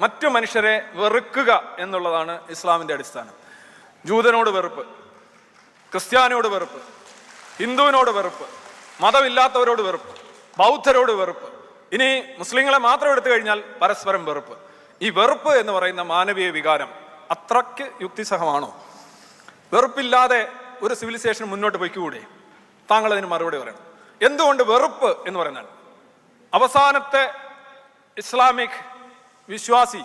മറ്റു മനുഷ്യരെ വെറുക്കുക എന്നുള്ളതാണ് ഇസ്ലാമിന്റെ അടിസ്ഥാനം. ജൂതനോട് വെറുപ്പ് ക്രിസ്ത്യാനിയോട് വെറുപ്പ് ഹിന്ദുവിനോട് വെറുപ്പ് മതമില്ലാത്തവരോട് വെറുപ്പ് ബൗദ്ധരോട് വെറുപ്പ്. ഇനി മുസ്ലിങ്ങളെ മാത്രം എടുത്തു കഴിഞ്ഞാൽ പരസ്പരം വെറുപ്പ്. ഈ വെറുപ്പ് എന്ന് പറയുന്ന മാനവീയ വികാരം അത്രയ്ക്ക് യുക്തിസഹമാണോ? വെറുപ്പില്ലാതെ ഒരു സിവിലൈസേഷൻ മുന്നോട്ട് പോയിക്കൂടെ? താങ്കൾ അതിന് മറുപടി പറയണം. എന്തുകൊണ്ട് വെറുപ്പ് എന്ന് പറഞ്ഞാൽ അവസാനത്തെ ഇസ്ലാമിക് വിശ്വാസി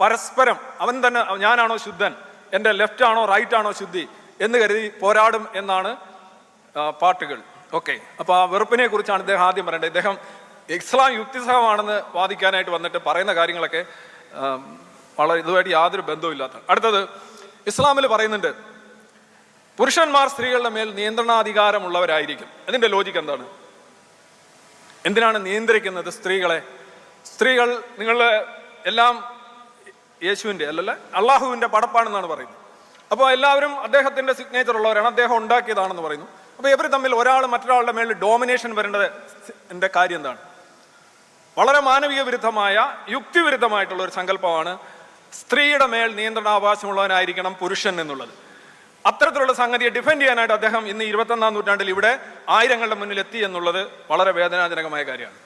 പരസ്പരം അവൻ തന്നെ ഞാനാണോ ശുദ്ധൻ എന്റെ ലെഫ്റ്റ് ആണോ റൈറ്റ് ആണോ ശുദ്ധി എന്ന് കരുതി പോരാടും എന്നാണ് പാട്ടുകൾ. ഓക്കെ അപ്പോൾ ആ വെറുപ്പിനെ കുറിച്ചാണ് ഇദ്ദേഹം ആദ്യം പറയേണ്ടത്. ഇദ്ദേഹം ഇസ്ലാം യുക്തിസഹമാണെന്ന് വാദിക്കാനായിട്ട് വന്നിട്ട് പറയുന്ന കാര്യങ്ങളൊക്കെ വളരെ ഇതുമായിട്ട് യാതൊരു ബന്ധവുമില്ലാത്ത അടുത്തത് ഇസ്ലാമിൽ പറയുന്നുണ്ട് പുരുഷന്മാർ സ്ത്രീകളുടെ മേൽ നിയന്ത്രണാധികാരമുള്ളവരായിരിക്കും. അതിന്റെ ലോജിക്ക് എന്താണ്? എന്തിനാണ് നിയന്ത്രിക്കുന്നത് സ്ത്രീകളെ? സ്ത്രീകൾ നിങ്ങളുടെ എല്ലാം യേശുവിന്റെ അല്ലല്ല അള്ളാഹുവിന്റെ പടപ്പാണെന്നാണ് പറയുന്നത്. അപ്പോൾ എല്ലാവരും അദ്ദേഹത്തിന്റെ സിഗ്നേച്ചർ ഉള്ളവരാണ് അദ്ദേഹം ഉണ്ടാക്കിയതാണെന്ന് പറയുന്നു. അപ്പോൾ ഇവർ തമ്മിൽ ഒരാൾ മറ്റൊരാളുടെ മേളിൽ ഡോമിനേഷൻ വരേണ്ടത് എന്റെ കാര്യം എന്താണ്? വളരെ മാനവീയ വിരുദ്ധമായ യുക്തിവിരുദ്ധമായിട്ടുള്ള ഒരു സങ്കല്പമാണ് സ്ത്രീയുടെ മേൽ നിയന്ത്രണാവകാശമുള്ളവനായിരിക്കണം പുരുഷൻ എന്നുള്ളത്. അത്തരത്തിലുള്ള സംഗതിയെ ഡിഫെൻഡ് ചെയ്യാനായിട്ട് അദ്ദേഹം ഇന്ന് ഇരുപത്തൊന്നാം നൂറ്റാണ്ടിൽ ഇവിടെ ആയിരങ്ങളുടെ മുന്നിൽ എത്തി എന്നുള്ളത് വളരെ വേദനാജനകമായ കാര്യമാണ്.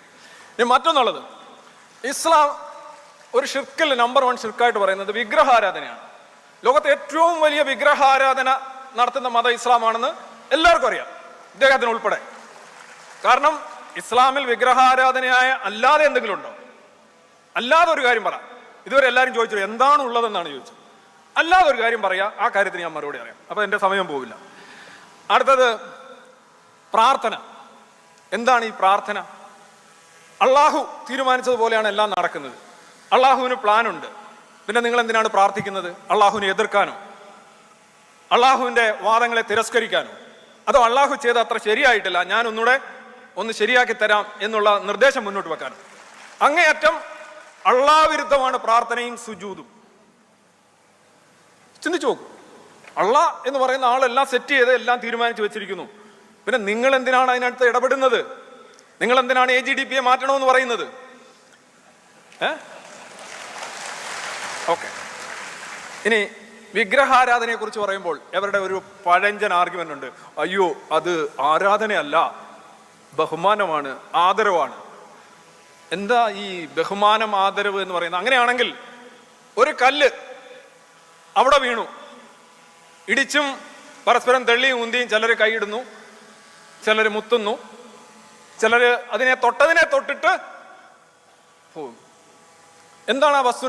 ഇനി മറ്റൊന്നുള്ളത് ഇസ്ലാം ഒരു ഷിർക്കിൽ നമ്പർ വൺ ഷിർക്കായിട്ട് പറയുന്നത് വിഗ്രഹാരാധനയാണ്. ലോകത്തെ ഏറ്റവും വലിയ വിഗ്രഹാരാധന നടത്തുന്ന മത ഇസ്ലാമാണെന്ന് എല്ലാവർക്കും അറിയാം. ഇദ്ദേഹത്തിന് ഉൾപ്പെടെ. കാരണം ഇസ്ലാമിൽ വിഗ്രഹാരാധനയായ അല്ലാതെ എന്തെങ്കിലും ഉണ്ടോ? അല്ലാതെ ഒരു കാര്യം പറ. ഇതുവരെ എല്ലാവരും ചോദിച്ചു എന്താണ് ഉള്ളതെന്നാണ് ചോദിച്ചത്. അല്ലാതെ ഒരു കാര്യം പറയാ ആ കാര്യത്തിന് ഞാൻ മറുപടി അറിയാം അപ്പൊ എന്റെ സമയം പോവില്ല. അടുത്തത് പ്രാർത്ഥന. എന്താണ് ഈ പ്രാർത്ഥന? അള്ളാഹു തീരുമാനിച്ചതുപോലെയാണ് എല്ലാം നടക്കുന്നത്. അള്ളാഹുവിന് പ്ലാൻ ഉണ്ട് പിന്നെ നിങ്ങൾ എന്തിനാണ് പ്രാർത്ഥിക്കുന്നത്? അള്ളാഹുവിനെ എതിർക്കാനോ? അള്ളാഹുവിന്റെ വാദങ്ങളെ തിരസ്കരിക്കാനോ? അതോ അള്ളാഹു ചെയ്ത അത്ര ശരിയായിട്ടില്ല ഞാൻ ഒന്നുകൂടെ ഒന്ന് ശരിയാക്കി തരാം എന്നുള്ള നിർദ്ദേശം മുന്നോട്ട് വെക്കാനോ? അങ്ങേയറ്റം അള്ളാവിരുദ്ധമാണ് പ്രാർത്ഥനയും സുജൂതും ചിന്തിച്ചു നോക്കൂ. അള്ളാ എന്ന് പറയുന്ന ആളെല്ലാം സെറ്റ് ചെയ്ത് എല്ലാം തീരുമാനിച്ചു വെച്ചിരിക്കുന്നു. പിന്നെ നിങ്ങൾ എന്തിനാണ് അതിനടുത്ത് ഇടപെടുന്നത്? നിങ്ങൾ എന്തിനാണ് എ ജി ഡി പിയെ മാറ്റണമെന്ന് പറയുന്നത്? ഏ? ഓക്കെ ഇനി വിഗ്രഹാരാധനയെ കുറിച്ച് പറയുമ്പോൾ അവരുടെ ഒരു പഴഞ്ചൻ ആർഗ്യുമെന്റ് ഉണ്ട്. അയ്യോ അത് ആരാധനയല്ല ബഹുമാനമാണ് ആദരവാണ്. എന്താ ഈ ബഹുമാനം ആദരവ് എന്ന് പറയുന്നത്? അങ്ങനെയാണെങ്കിൽ ഒരു കല്ല് അവിടെ വീണു. ഇടിച്ചും പരസ്പരം തെള്ളിയും ഉന്തിയും ചിലർ കൈയിടുന്നു ചിലർ മുത്തുന്നു ചിലർ അതിനെ തൊട്ടതിനെ തൊട്ടിട്ട് പോകും എന്താണ് ആ വസ്തു